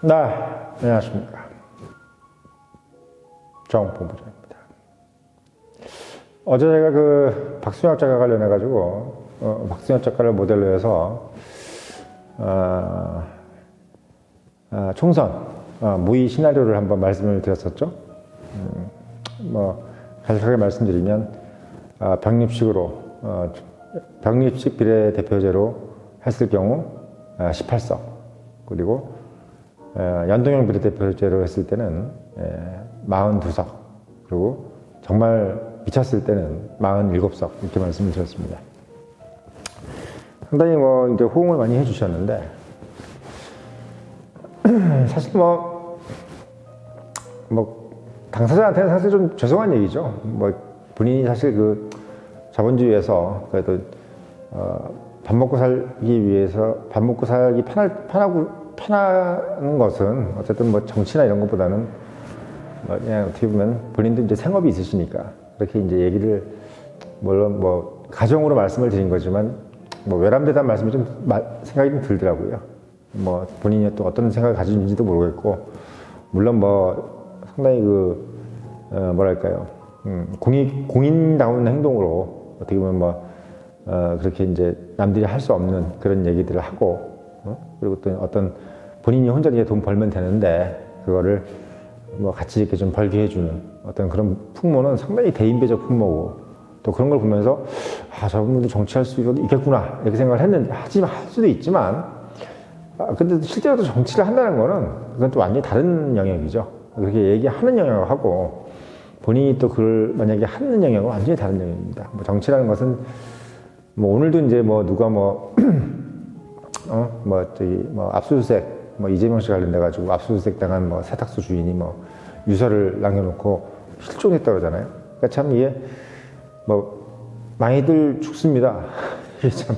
네, 안녕하십니까. 정본부장입니다. 어제 제가 그 박수혁 작가 관련해 가지고, 어, 박수혁 작가를 모델로 해서, 어, 어, 총선, 어, 무의 시나리오를 한번 말씀을 드렸었죠. 음, 뭐, 간략하게 말씀드리면, 어, 병립식으로, 어, 병립식 비례대표제로 했을 경우 어, 18석, 그리고 어, 연동형 비례대표제로 했을 때는 42석, 그리고 정말 미쳤을 때는 47석, 이렇게 말씀을 드렸습니다. 상당히 뭐, 이제 호응을 많이 해주셨는데, 사실 뭐, 뭐, 당사자한테는 사실 좀 죄송한 얘기죠. 뭐, 본인이 사실 그 자본주의에서 그래도, 어, 밥 먹고 살기 위해서, 밥 먹고 살기 편할, 편하고, 편한 것은 어쨌든 뭐 정치나 이런 것보다는 뭐 그냥 어떻게 보면 본인도 이제 생업이 있으시니까 그렇게 이제 얘기를 물론 뭐 가정으로 말씀을 드린 거지만 뭐 외람되다는 말씀이 좀 마- 생각이 좀 들더라고요. 뭐 본인이 또 어떤 생각을 가지는지도 모르겠고 물론 뭐 상당히 그 어, 뭐랄까요 음, 공인 공인다운 행동으로 어떻게 보면 뭐 어, 그렇게 이제 남들이 할 수 없는 그런 얘기들을 하고 어? 그리고 또 어떤 본인이 혼자 이제 돈 벌면 되는데 그거를 뭐 같이 이렇게 좀 벌게 해주는 어떤 그런 풍모는 상당히 대인배적 풍모고 또 그런 걸 보면서 아 저분도 정치할 수 있겠구나 이렇게 생각을 했는데 하지만 할 수도 있지만 아, 근데 실제로 또 정치를 한다는 거는 그건 또 완전히 다른 영역이죠. 그렇게 얘기하는 영역을 하고 본인이 또 그걸 만약에 하는 영역은 완전히 다른 영역입니다. 뭐 정치라는 것은 뭐 오늘도 이제 뭐 누가 뭐 어, 뭐, 저기, 뭐, 압수수색, 뭐, 이재명 씨 관련돼 가지고 압수수색 당한 뭐, 세탁소 주인이 뭐, 유서를 남겨놓고 실종했다고 그러잖아요. 그러니까 참 이게, 뭐, 많이들 죽습니다. 이게 참,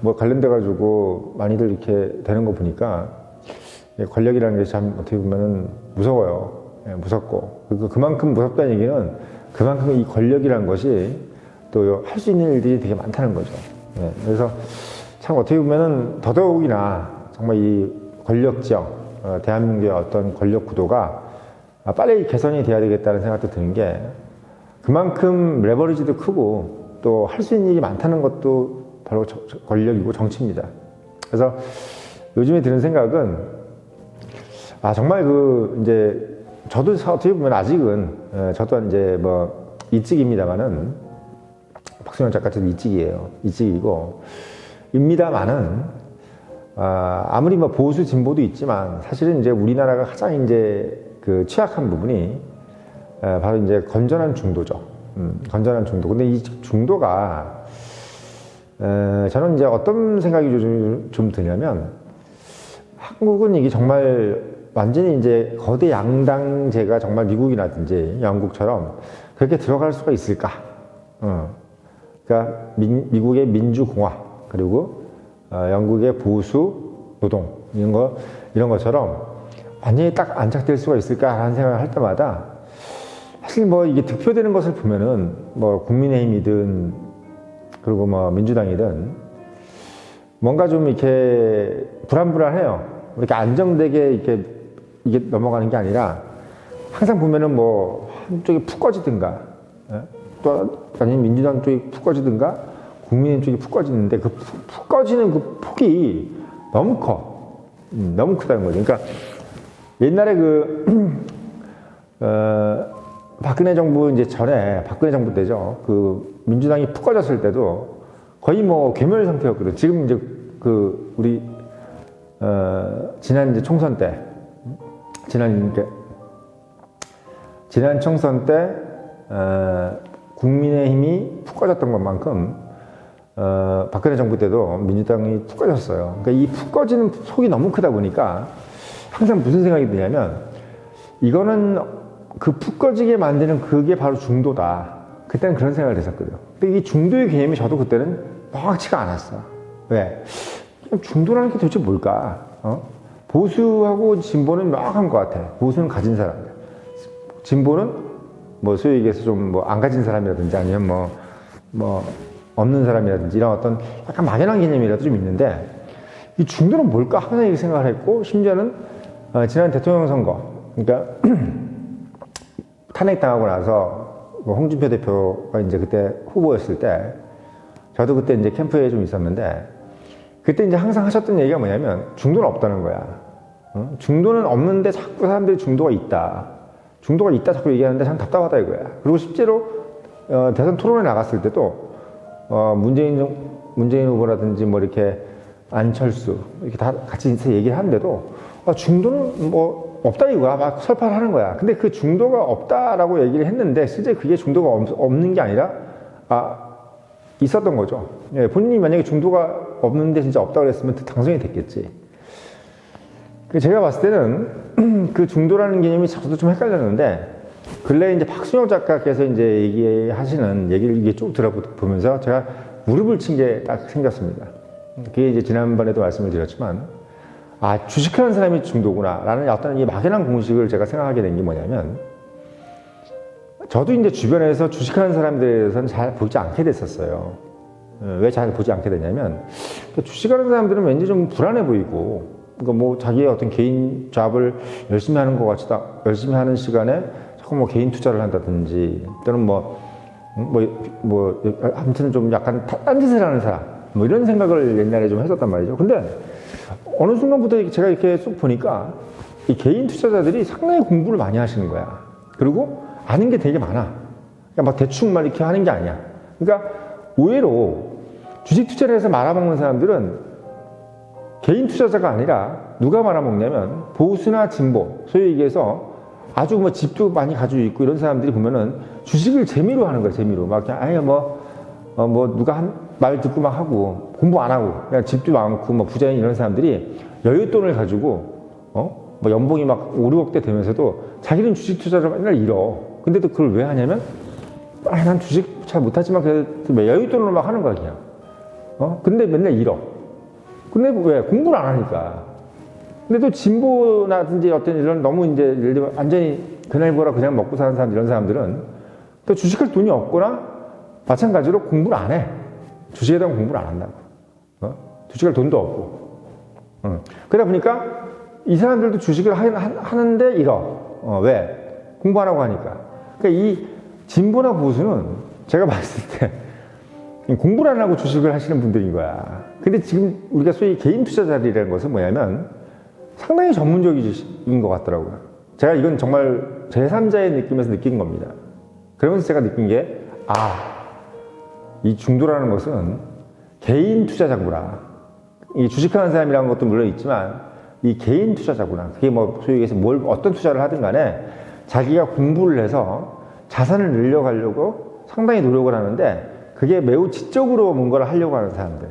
뭐, 관련돼 가지고 많이들 이렇게 되는 거 보니까, 이 권력이라는 게 참 어떻게 보면은 무서워요. 예, 무섭고. 그리고 그만큼 무섭다는 얘기는 그만큼 이 권력이라는 것이 또 할 수 있는 일들이 되게 많다는 거죠. 예, 그래서 참 어떻게 보면은 더더욱이나 정말 이 권력지형, 어, 대한민국의 어떤 권력 구도가 아, 빨리 개선이 돼야 되겠다는 생각도 드는 게 그만큼 레버리지도 크고 또 할 수 있는 일이 많다는 것도 바로 저- 저- 권력이고 정치입니다. 그래서 요즘에 드는 생각은 아 정말 그 이제 저도 사- 어떻게 보면 아직은 에, 저도 이제 뭐 이직입니다만은 박수영 작가도 이직이에요. 이직이고 입니다만은 아, 아무리 뭐 보수 진보도 있지만 사실은 이제 우리나라가 가장 이제 그 취약한 부분이 에, 바로 이제 건전한 중도죠. 음, 건전한 중도. 근데 이 중도가 에, 저는 이제 어떤 생각이 좀, 좀 드냐면 한국은 이게 정말 완전히 이제 거대 양당제가 정말 미국이라든지 영국처럼 그렇게 들어갈 수가 있을까? 어. 그러니까 민- 미국의 민주공화 그리고 어, 영국의 보수 노동 이런 거 이런 것처럼 완전히 딱 안착될 수가 있을까라는 생각을 할 때마다 사실 뭐 이게 득표되는 것을 보면은 뭐 국민의힘이든 그리고 뭐 민주당이든 뭔가 좀 이렇게 불안불안해요. 이렇게 안정되게 이렇게 이게 넘어가는 게 아니라 항상 보면은 뭐 한쪽이 푹 꺼지든가 예? 또 아니면 민주당 쪽이 푹 꺼지든가 국민의힘 쪽이 푹 꺼지는데 그 푹 꺼지는 그 폭이 너무 커. 음, 너무 크다는 거죠. 그러니까 옛날에 그 어, 박근혜 정부 이제 전에 박근혜 정부 때죠. 그 민주당이 푹 꺼졌을 때도 거의 뭐 괴멸 상태였거든. 지금 이제 그 우리 어, 지난 이제 총선 때 지난 이제 지난 총선 때 어, 국민의힘이 푹 꺼졌던 것만큼 어, 박근혜 정부 때도 민주당이 푹 꺼졌어요. 그러니까 이 푹 꺼지는 속이 너무 크다 보니까 항상 무슨 생각이 드냐면 이거는 그 푹 꺼지게 만드는 그게 바로 중도다. 그때는 그런 생각을 했었거든요. 근데 이 중도의 개념이 저도 그때는 명확치가 않았어. 왜? 중도라는 게 도대체 뭘까? 어? 보수하고 진보는 명확한 것 같아. 보수는 가진 사람들. 진보는 뭐 소위 얘기해서 좀 뭐 안 가진 사람이라든지 아니면 뭐, 뭐 없는 사람이라든지 이런 어떤 약간 막연한 개념이라도 좀 있는데 이 중도는 뭘까 항상 이렇게 생각을 했고 심지어는 어, 지난 대통령 선거, 그러니까 탄핵당하고 나서 뭐 홍준표 대표가 이제 그때 후보였을 때 저도 그때 이제 캠프에 좀 있었는데 그때 이제 항상 하셨던 얘기가 뭐냐면 중도는 없다는 거야. 어? 중도는 없는데 자꾸 사람들이 중도가 있다. 중도가 있다 자꾸 얘기하는데 참 답답하다 이거야. 그리고 실제로 어, 대선 토론에 나갔을 때도 어, 문재인 정- 문재인 후보라든지 뭐 이렇게 안철수 이렇게 다 같이 얘기를 하는데도 아, 중도는 뭐 없다 이거야 막 설파를 하는 거야. 근데 그 중도가 없다라고 얘기를 했는데 실제 그게 중도가 없, 없는 게 아니라 아 있었던 거죠. 예, 본인이 만약에 중도가 없는데 진짜 없다고 그랬으면 당선이 됐겠지. 그 제가 봤을 때는 그 중도라는 개념이 저도 좀 헷갈렸는데 근래 이제 박순영 작가께서 이제 얘기하시는 얘기를 이게 쭉 들어보면서 제가 무릎을 친 게 딱 생겼습니다. 그게 이제 지난번에도 말씀을 드렸지만 아 주식하는 사람이 중도구나라는 어떤 이 막연한 공식을 제가 생각하게 된 게 뭐냐면 저도 이제 주변에서 주식하는 사람들에 대해서는 잘 보지 않게 됐었어요. 왜 잘 보지 않게 그러니까 주식하는 사람들은 왠지 좀 불안해 보이고 그러니까 뭐 자기의 어떤 개인 잡을 열심히 하는 것 같지도 않- 열심히 하는 시간에 자꾸 뭐 개인 투자를 한다든지 또는 뭐 음, 뭐, 뭐, 아무튼 좀 약간 딴짓을 하는 사람, 뭐 이런 생각을 옛날에 좀 했었단 말이죠. 근데 어느 순간부터 제가 이렇게 쭉 보니까 이 개인 투자자들이 상당히 공부를 많이 하시는 거야. 그리고 아는 게 되게 많아. 그러니까 막 대충 만 이렇게 하는 게 아니야. 그러니까 의외로 주식 투자를 해서 말아먹는 사람들은 개인 투자자가 아니라 누가 말아먹냐면 보수나 진보, 소위 얘기해서 아주 뭐 집도 많이 가지고 있고 이런 사람들이 보면은 주식을 재미로 하는 거야, 재미로. 막 그냥, 아예 뭐, 어, 뭐 누가 한 말 듣고 막 하고 공부 안 하고 그냥 집도 많고 뭐 부자인 이런 사람들이 여윳돈을 가지고 어? 뭐 연봉이 막 5, 6억대 되면서도 자기는 주식 투자를 맨날 잃어. 근데도 그걸 왜 하냐면 아, 난 주식 잘 못하지만 그래도 뭐 여윳돈으로 막 하는 거야, 그냥. 어? 근데 맨날 잃어. 근데 왜? 공부를 안 하니까. 근데 또 진보나든지 어떤 이런 너무 이제 예를 들면 완전히 그날 보라 그냥 먹고 사는 사람 이런 사람들은 또 주식할 돈이 없거나 마찬가지로 공부를 안 해. 주식에 대한 공부를 안 한다고. 어? 주식할 돈도 없고. 어. 그러다 보니까 이 사람들도 주식을 하, 는데 잃어. 어, 왜? 공부 안 하고 하니까. 그러니까 이 진보나 보수는 제가 봤을 때 공부를 안 하고 주식을 하시는 분들인 거야. 근데 지금 우리가 소위 개인 투자자들이라는 것은 뭐냐면 상당히 전문적인 것 같더라고요. 제가 이건 정말 제3자의 느낌에서 느낀 겁니다. 그러면서 제가 느낀 게, 아, 이 중도라는 것은 개인 투자자구나. 이 주식하는 사람이라는 것도 물론 있지만, 이 개인 투자자구나. 그게 뭐, 소위 얘기해서 뭘, 어떤 투자를 하든 간에 자기가 공부를 해서 자산을 늘려가려고 상당히 노력을 하는데, 그게 매우 지적으로 뭔가를 하려고 하는 사람들.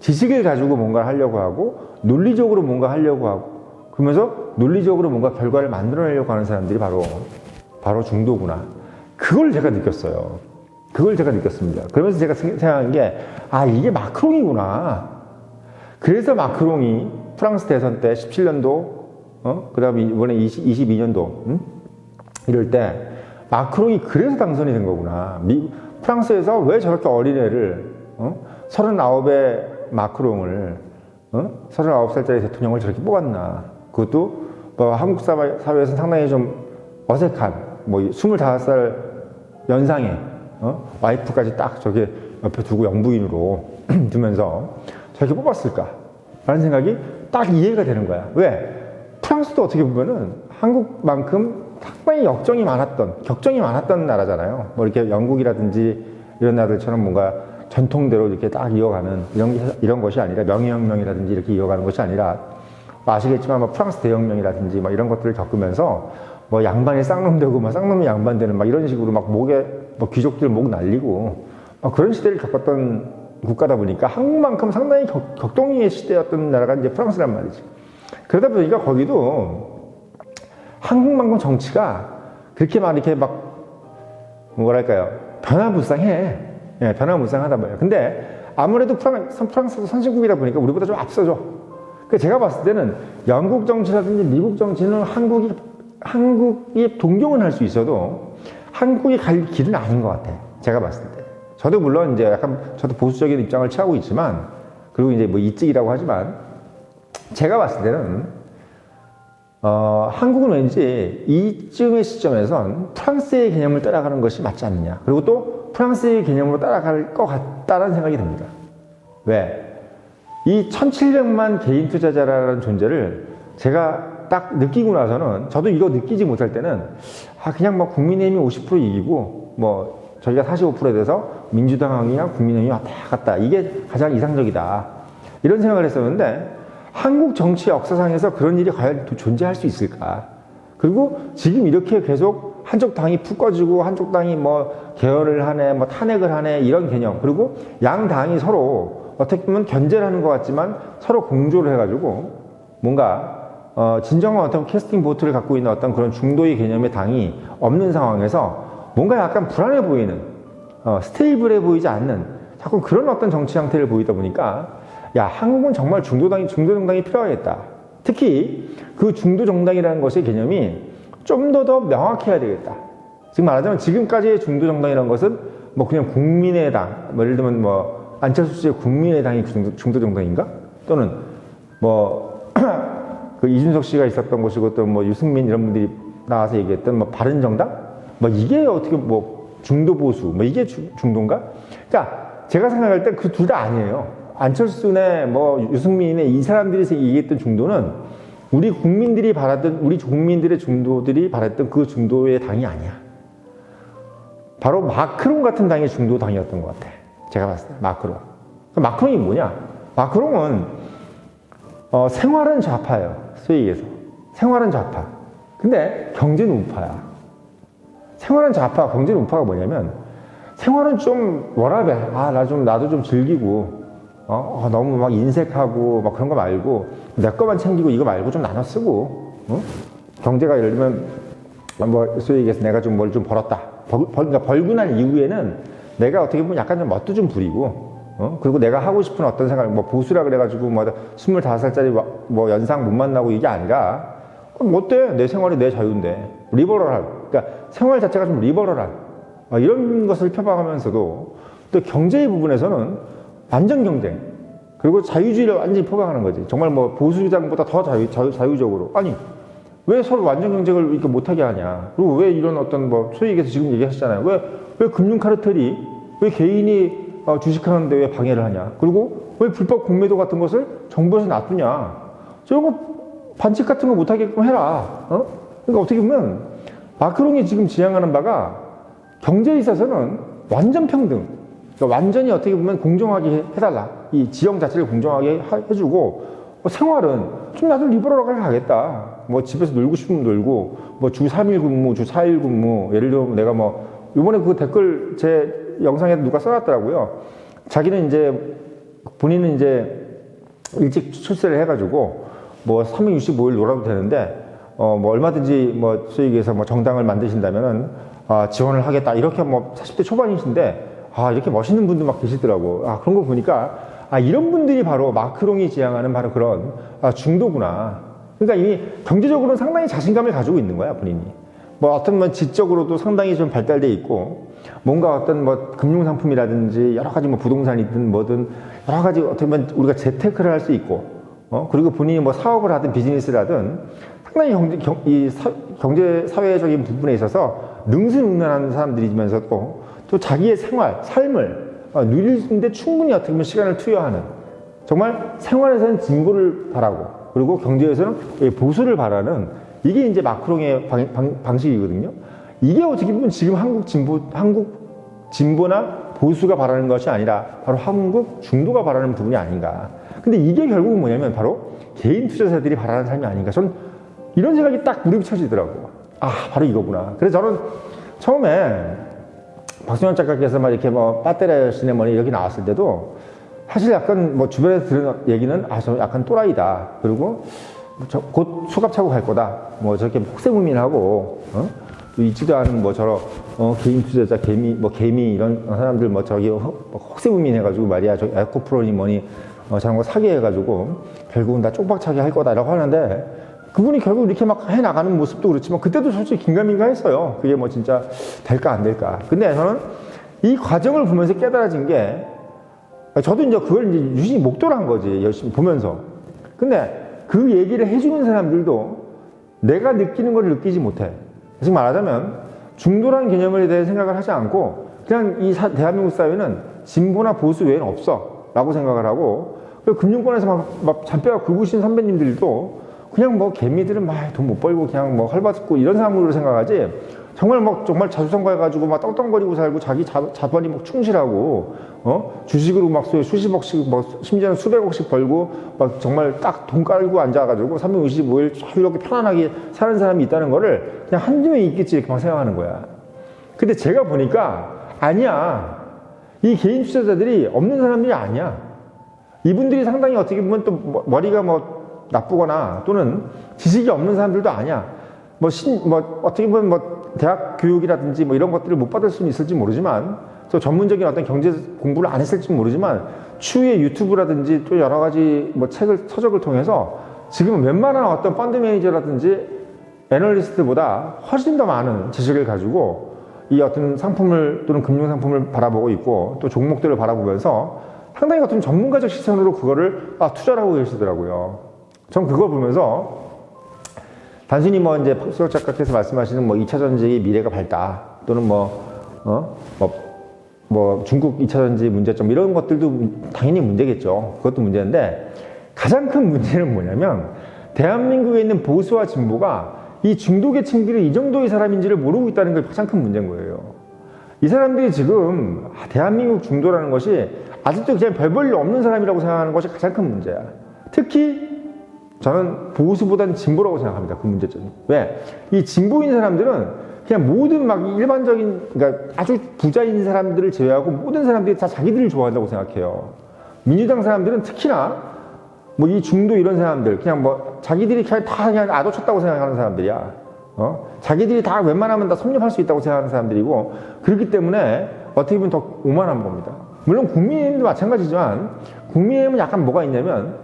지식을 가지고 뭔가를 하려고 하고 논리적으로 뭔가 하려고 하고 그러면서 논리적으로 뭔가 결과를 만들어내려고 하는 사람들이 바로 바로 중도구나. 그걸 제가 느꼈어요. 그걸 제가 느꼈습니다. 그러면서 제가 생- 생각한 게 아 이게 마크롱이구나. 그래서 마크롱이 프랑스 대선 때 17년도 어 그 다음에 이번에 20, 22년도 음? 이럴 때 마크롱이 그래서 당선이 된 거구나. 미, 프랑스에서 왜 저렇게 어린애를 어? 39의 마크롱을 어? 39살짜리 대통령을 저렇게 뽑았나. 그것도 뭐 한국 사회, 사회에서 상당히 좀 어색한 뭐 25살 연상의 어? 와이프까지 딱 저게 옆에 두고 영부인으로 두면서 저렇게 뽑았을까? 라는 생각이 딱 이해가 되는 거야. 왜? 프랑스도 어떻게 보면은 한국만큼 상당히 역정이 많았던, 격정이 많았던 나라잖아요. 뭐 이렇게 영국이라든지 이런 나라들처럼 뭔가 전통대로 이렇게 딱 이어가는 이런, 게- 이런 것이 아니라 명예혁명이라든지 이렇게 이어가는 것이 아니라 뭐 아시겠지만 뭐 프랑스 대혁명이라든지 막 이런 것들을 겪으면서 뭐 양반이 쌍놈 되고 막 쌍놈이 양반 되는 막 이런 식으로 막 목에 뭐 귀족들 목 날리고 막 그런 시대를 겪었던 국가다 보니까 한국만큼 상당히 격, 격동의 시대였던 나라가 이제 프랑스란 말이지. 그러다 보니까 거기도 한국만큼 정치가 그렇게 막 이렇게 막 뭐랄까요 변화무쌍해. 예, 변화무쌍하다 말이에요. 근데 아무래도 프랑스, 프랑스도 선진국이다 보니까 우리보다 좀 앞서죠. 그 제가 봤을 때는 영국 정치라든지 미국 정치는 한국이 한국이 동경은 할 수 있어도 한국이 갈 길은 아닌 것 같아. 제가 봤을 때. 저도 물론 이제 약간 저도 보수적인 입장을 취하고 있지만 그리고 이제 뭐 이직이라고 하지만 제가 봤을 때는 어, 한국은 왠지 이쯤의 시점에선 프랑스의 개념을 따라가는 것이 맞지 않느냐. 그리고 또 프랑스의 개념으로 따라갈 것 같다는 생각이 듭니다. 왜? 이 1700만 개인 투자자라는 존재를 제가 딱 느끼고 나서는 저도 이거 느끼지 못할 때는 아, 그냥 뭐 국민의힘이 50% 이기고 뭐 저희가 45%에 대해서 민주당이랑 국민의힘이 왔다 갔다 이게 가장 이상적이다. 이런 생각을 했었는데 한국 정치 역사상에서 그런 일이 과연 또 존재할 수 있을까? 그리고 지금 이렇게 계속 한쪽 당이 푹 꺼지고 한쪽 당이 뭐 개헌을 하네, 뭐 탄핵을 하네 이런 개념. 그리고 양 당이 서로 어떻게 보면 견제를 하는 것 같지만 서로 공조를 해가지고 뭔가 어, 진정한 어떤 캐스팅 보트를 갖고 있는 어떤 그런 중도의 개념의 당이 없는 상황에서 뭔가 약간 불안해 보이는 어, 스테이블해 보이지 않는 자꾸 그런 어떤 정치 형태를 보이다 보니까 야 한국은 정말 중도당이 중도 정당이 필요하겠다. 특히 그 중도 정당이라는 것의 개념이 좀 더 더 명확해야 되겠다. 지금 말하자면 지금까지의 중도 정당이라는 것은 뭐 그냥 국민의당, 뭐 예를 들면 뭐 안철수 씨의 국민의당이 중도, 정당인가? 또는 뭐 그 이준석 씨가 있었던 곳이고 또 뭐 유승민 이런 분들이 나와서 얘기했던 뭐 바른 정당? 뭐 이게 어떻게 뭐 중도 보수 뭐 이게 주- 중도인가? 그러니까 제가 생각할 때 그 둘 다 아니에요. 안철수네 뭐 유승민네 이 사람들이 얘기했던 중도는 우리 국민들이 바랐던 우리 국민들의 중도들이 바랐던 그 중도의 당이 아니야. 바로 마크롱 같은 당의 중도 당이었던 것 같아. 제가 봤을 때 마크롱. 그 마크롱이 뭐냐? 마크롱은 어, 생활은 좌파예요. 소위 얘기해서. 생활은 좌파. 근데 경제는 우파야. 생활은 좌파, 경제는 우파가 뭐냐면 생활은 좀 워라벨. 아, 나 좀, 나도 좀 즐기고, 어, 어, 너무 막 인색하고 막 그런 거 말고 내 거만 챙기고 이거 말고 좀 나눠 쓰고, 어? 경제가 예를 들면 뭐 소위 얘기해서 내가 좀 뭘 좀 벌었다. 벌, 벌, 그러니까 벌고 난 이후에는 내가 어떻게 보면 약간 좀 멋도 좀 부리고, 어? 그리고 내가 하고 싶은 어떤 생각, 뭐 보수라 그래가지고 뭐 25살짜리 뭐 연상 못 만나고 이게 아니라, 어때? 내 생활이 내 자유인데. 리버럴한. 그러니까 생활 자체가 좀 리버럴한. 아, 이런 것을 표방하면서도 또 경제의 부분에서는 완전 경쟁. 그리고 자유주의를 완전히 표방하는 거지. 정말 뭐 보수주장보다 더 자유, 자유, 자유적으로. 아니, 왜 서로 완전 경쟁을 이렇게 못하게 하냐? 그리고 왜 이런 어떤 뭐 소위 얘기해서 지금 얘기하셨잖아요. 왜, 왜 금융 카르텔이 왜 개인이 어, 주식하는데 왜 방해를 하냐? 그리고 왜 불법 공매도 같은 것을 정부에서 놔두냐? 저런 거 반칙 같은 거 못하게끔 해라. 어? 그러니까 어떻게 보면 마크롱이 지금 지향하는 바가 경제에 있어서는 완전 평등. 그러니까 완전히 어떻게 보면 공정하게 해달라. 이 지형 자체를 공정하게 하- 해주고 뭐 생활은 좀 나도 리버럴하게 가겠다. 뭐 집에서 놀고 싶으면 놀고 뭐 주 3일 근무, 주 4일 근무. 예를 들면 내가 뭐 요번에 그 댓글 제 영상에 누가 써놨더라고요. 자기는 이제 본인은 이제 일찍 출세를 해가지고 뭐 365일 놀아도 되는데 어 뭐 얼마든지 뭐 얘기해서 뭐 정당을 만드신다면은 아 지원을 하겠다. 이렇게 뭐 40대 초반이신데 아 이렇게 멋있는 분들 막 계시더라고. 아 그런 거 보니까 아 이런 분들이 바로 마크롱이 지향하는 바로 그런 아 중도구나. 그러니까 이미 경제적으로는 상당히 자신감을 가지고 있는 거야 본인이 뭐 어떤 뭐 지적으로도 상당히 좀 발달돼 있고 뭔가 어떤 뭐 금융 상품이라든지 여러 가지 뭐 부동산이든 뭐든 여러 가지 어떻게 보면 우리가 재테크를 할 수 있고 어 그리고 본인이 뭐 사업을 하든 비즈니스를 하든 상당히 경제 경, 이 사, 경제 사회적인 부분에 있어서 능수능란한 사람들이면서도 또 자기의 생활 삶을 어, 누리는데 충분히 어떻게 보면 시간을 투여하는 정말 생활에서는 진보를 바라고 그리고 경제에서는 이 보수를 바라는 이게 이제 마크롱의 방, 방, 방식이거든요. 이게 어떻게 보면 지금 한국 진보, 한국 진보나 보수가 바라는 것이 아니라 바로 한국 중도가 바라는 부분이 아닌가. 근데 이게 결국은 뭐냐면 바로 개인 투자자들이 바라는 삶이 아닌가. 저는 이런 생각이 딱 무릎 쳐지더라고. 아, 바로 이거구나. 그래서 저는 처음에 박수현 작가께서 막 이렇게 뭐 빠떼라 시네머니 여기 나왔을 때도 사실 약간 뭐 주변에서 들은 얘기는 아, 저 약간 또라이다. 그리고 저 곧 수갑 차고 갈 거다. 뭐 저렇게 혹세무민하고, 어? 또 있지도 않은 뭐 저런, 어, 개인 투자자, 개미, 뭐 개미 이런 사람들 뭐 저기 혹- 혹세무민 해가지고 말이야. 저 에코프로니 뭐니, 어, 저런 거 사게 해가지고 결국은 다 쪽박차게 할 거다라고 하는데 그분이 결국 이렇게 막 해 나가는 모습도 그렇지만 그때도 솔직히 긴가민가 했어요. 그게 뭐 진짜 될까 안 될까. 근데 저는 이 과정을 보면서 깨달아진 게 저도 이제 그걸 이제 유심히 목도를 한 거지. 열심히 보면서. 근데 그 얘기를 해주는 사람들도 내가 느끼는 걸 느끼지 못해. 즉 말하자면 중도라는 개념에 대해 생각을 하지 않고 그냥 이 사- 대한민국 사회는 진보나 보수 외에는 없어 라고 생각을 하고 금융권에서 막, 막 잔뼈가 굵으신 선배님들도 그냥 뭐 개미들은 막 돈 못 벌고 그냥 뭐 헐받고 이런 사람으로 생각하지 정말 막 정말 자수성가 해가지고 막 떵떵거리고 살고 자기 자, 자본이 막 충실하고 어 주식으로 막 수- 수십억씩 뭐 심지어는 수백억씩 벌고 막 정말 딱 돈 깔고 앉아가지고 365일 자유롭게 편안하게 사는 사람이 있다는 거를 그냥 한두 명 있겠지 이렇게 막 생각하는 거야. 근데 제가 보니까 아니야. 이 개인 투자자들이 없는 사람들이 아니야. 이분들이 상당히 어떻게 보면 또 머- 머리가 뭐 나쁘거나 또는 지식이 없는 사람들도 아니야. 뭐 신, 뭐 어떻게 보면 뭐 대학 교육이라든지 뭐 이런 것들을 못 받을 수는 있을지 모르지만 또 전문적인 어떤 경제 공부를 안 했을지 모르지만 추후에 유튜브라든지 또 여러 가지 뭐 책을 서적을 통해서 지금 웬만한 어떤 펀드 매니저라든지 애널리스트보다 훨씬 더 많은 지식을 가지고 이 어떤 상품을 또는 금융 상품을 바라보고 있고 또 종목들을 바라보면서 상당히 어떤 전문가적 시선으로 그거를 아, 투자를 하고 계시더라고요. 전 그걸 보면서 단순히 뭐 이제 박수혁 작가께서 말씀하시는 뭐 2차 전지의 미래가 밝다 또는 뭐, 어? 뭐, 뭐 중국 2차 전지 문제점 이런 것들도 당연히 문제겠죠. 그것도 문제인데 가장 큰 문제는 뭐냐면 대한민국에 있는 보수와 진보가 이 중도 계층들이 이 정도의 사람인지를 모르고 있다는 게 가장 큰 문제인 거예요. 이 사람들이 지금 아, 대한민국 중도라는 것이 아직도 그냥 별볼일 없는 사람이라고 생각하는 것이 가장 큰 문제야. 특히 저는 보수보다는 진보라고 생각합니다. 그 문제점이. 왜? 이 진보인 사람들은 그냥 모든 막 일반적인, 그러니까 아주 부자인 사람들을 제외하고 모든 사람들이 다 자기들을 좋아한다고 생각해요. 민주당 사람들은 특히나 뭐 이 중도 이런 사람들, 그냥 뭐 자기들이 그냥 다 그냥 아도 쳤다고 생각하는 사람들이야. 어? 자기들이 다 웬만하면 다 섭렵할 수 있다고 생각하는 사람들이고, 그렇기 때문에 어떻게 보면 더 오만한 겁니다. 물론 국민의힘도 마찬가지지만, 국민의힘은 약간 뭐가 있냐면,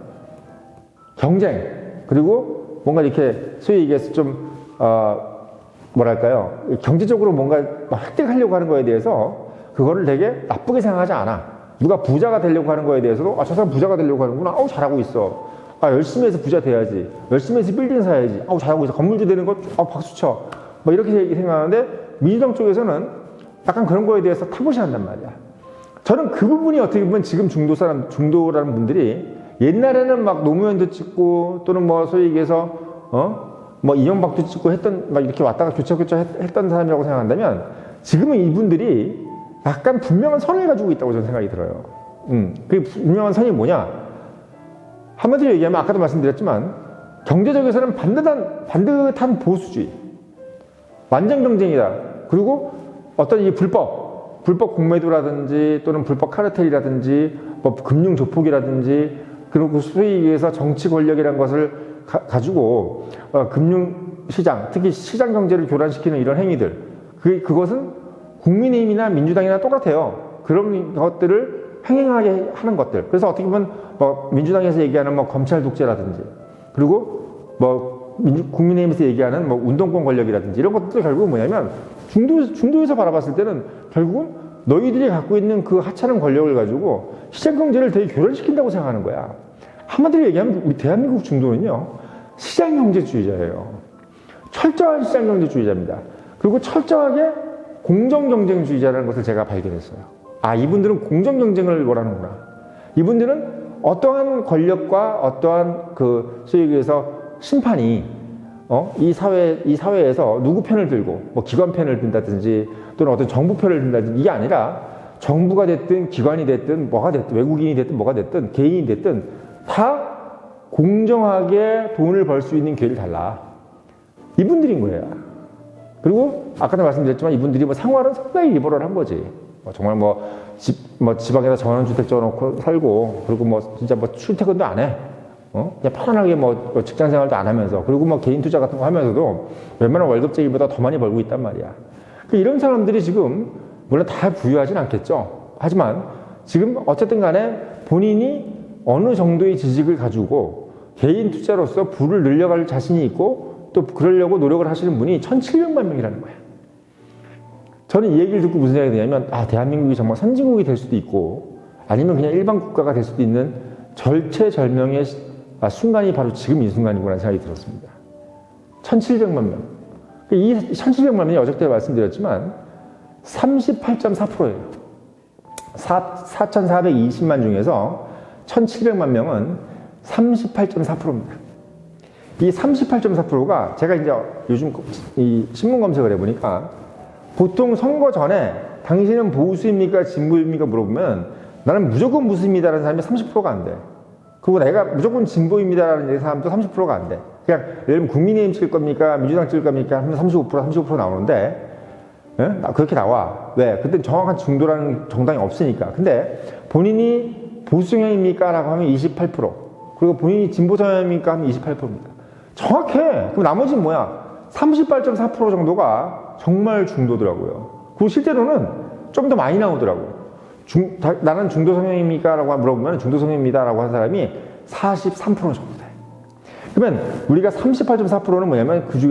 경쟁. 그리고 뭔가 이렇게 소위 얘기해서 좀 어, 뭐랄까요? 경제적으로 뭔가 막 획득하려고 하는 거에 대해서 그거를 되게 나쁘게 생각하지 않아. 누가 부자가 되려고 하는 거에 대해서도 아 저 사람 부자가 되려고 하는구나. 아우 잘하고 있어. 아 열심히 해서 부자 돼야지. 열심히 해서 빌딩 사야지. 아우 잘하고 있어. 건물주 되는 거 아, 박수 쳐 뭐 이렇게 생각하는데 민주당 쪽에서는 약간 그런 거에 대해서 타부시한단 말이야. 저는 그 부분이 어떻게 보면 지금 중도 사람, 중도라는 분들이 옛날에는 막 노무현도 찍고 또는 뭐 소위 얘기해서 어? 뭐 이명박도 찍고 했던 막 이렇게 왔다가 교차교차 했, 했던 사람이라고 생각한다면 지금은 이분들이 약간 분명한 선을 가지고 있다고 저는 생각이 들어요. 음, 그 분명한 선이 뭐냐? 한마디로 얘기하면 아까도 말씀드렸지만 경제적에서는 반듯한, 반듯한 보수주의. 완전 경쟁이다. 그리고 어떤 이 불법, 불법 공매도라든지 또는 불법 카르텔이라든지 뭐 금융 조폭이라든지 그리고 소위 얘기해서 정치 권력이라는 것을 가, 지고 어, 금융 시장, 특히 시장 경제를 교란시키는 이런 행위들, 그, 그것은 국민의힘이나 민주당이나 똑같아요. 그런 것들을 횡행하게 하는 것들. 그래서 어떻게 보면 뭐 민주당에서 얘기하는 뭐 검찰 독재라든지 그리고 뭐 민주, 국민의힘에서 얘기하는 뭐 운동권 권력이라든지 이런 것들 결국은 뭐냐면 중도, 중도에서 바라봤을 때는 결국은 너희들이 갖고 있는 그 하찮은 권력을 가지고 시장 경제를 되게 교란시킨다고 생각하는 거야. 한마디로 얘기하면 우리 대한민국 중도는요, 시장 경제주의자예요. 철저한 시장 경제주의자입니다. 그리고 철저하게 공정 경쟁주의자라는 것을 제가 발견했어요. 아, 이분들은 공정 경쟁을 원하는구나. 이분들은 어떠한 권력과 어떠한 그 소위 얘기해서 심판이 어? 이 사회 이 사회에서 누구 편을 들고 뭐 기관 편을 든다든지 또는 어떤 정부 편을 든다든지 이게 아니라 정부가 됐든 기관이 됐든 뭐가 됐든 외국인이 됐든 뭐가 됐든 개인이 됐든 다 공정하게 돈을 벌 수 있는 기회를 달라. 이분들인 거예요. 그리고 아까도 말씀드렸지만 이분들이 뭐 생활은 상당히 리버럴한 거지. 뭐 정말 뭐 집, 뭐 지방에다 전원주택 지어놓고 살고 그리고 뭐 진짜 뭐 출퇴근도 안 해. 어? 그냥 편안하게 뭐 직장 생활도 안 하면서 그리고 뭐 개인 투자 같은 거 하면서도 웬만한 월급쟁이보다 더 많이 벌고 있단 말이야. 그 이런 사람들이 지금 물론 다 부유하진 않겠죠. 하지만 지금 어쨌든 간에 본인이 어느 정도의 지식을 가지고 개인 투자로서 부를 늘려갈 자신이 있고 또 그러려고 노력을 하시는 분이 1,700만 명이라는 거야. 저는 이 얘기를 듣고 무슨 생각이 드냐면, 아, 대한민국이 정말 선진국이 될 수도 있고, 아니면 그냥 일반 국가가 될 수도 있는 절체절명의 시- 아, 순간이 바로 지금 이 순간이구나 생각이 들었습니다. 1,700만 명. 이 1,700만 명이 어저께 말씀드렸지만 38.4%예요. 4,420만 중에서 1,700만 명은 38.4%입니다. 이 38.4%가 제가 이제 요즘 이 신문 검색을 해보니까 보통 선거 전에 당신은 보수입니까 진보입니까 물어보면 나는 무조건 보수입니다라는 사람이 30%가 안 돼. 그리고 내가 무조건 진보입니다라는 사람도 30%가 안 돼. 그냥 예를 들면 국민의힘 칠 겁니까 민주당 칠 겁니까 하면 35% 35% 나오는데 예? 나- 그렇게 나와. 왜? 그때 정확한 중도라는 정당이 없으니까. 근데 본인이 보수 성향입니까? 라고 하면 28%. 그리고 본인이 진보 성향입니까? 하면 28%입니다. 정확해. 그럼 나머지는 뭐야? 38.4% 정도가 정말 중도더라고요. 그리고 실제로는 좀 더 많이 나오더라고요. 중, 다- 나는 중도 성향입니까? 라고 물어보면 중도 성향입니다. 라고 한 사람이 43% 정도 돼. 그러면 우리가 38.4%는 뭐냐면 그 중에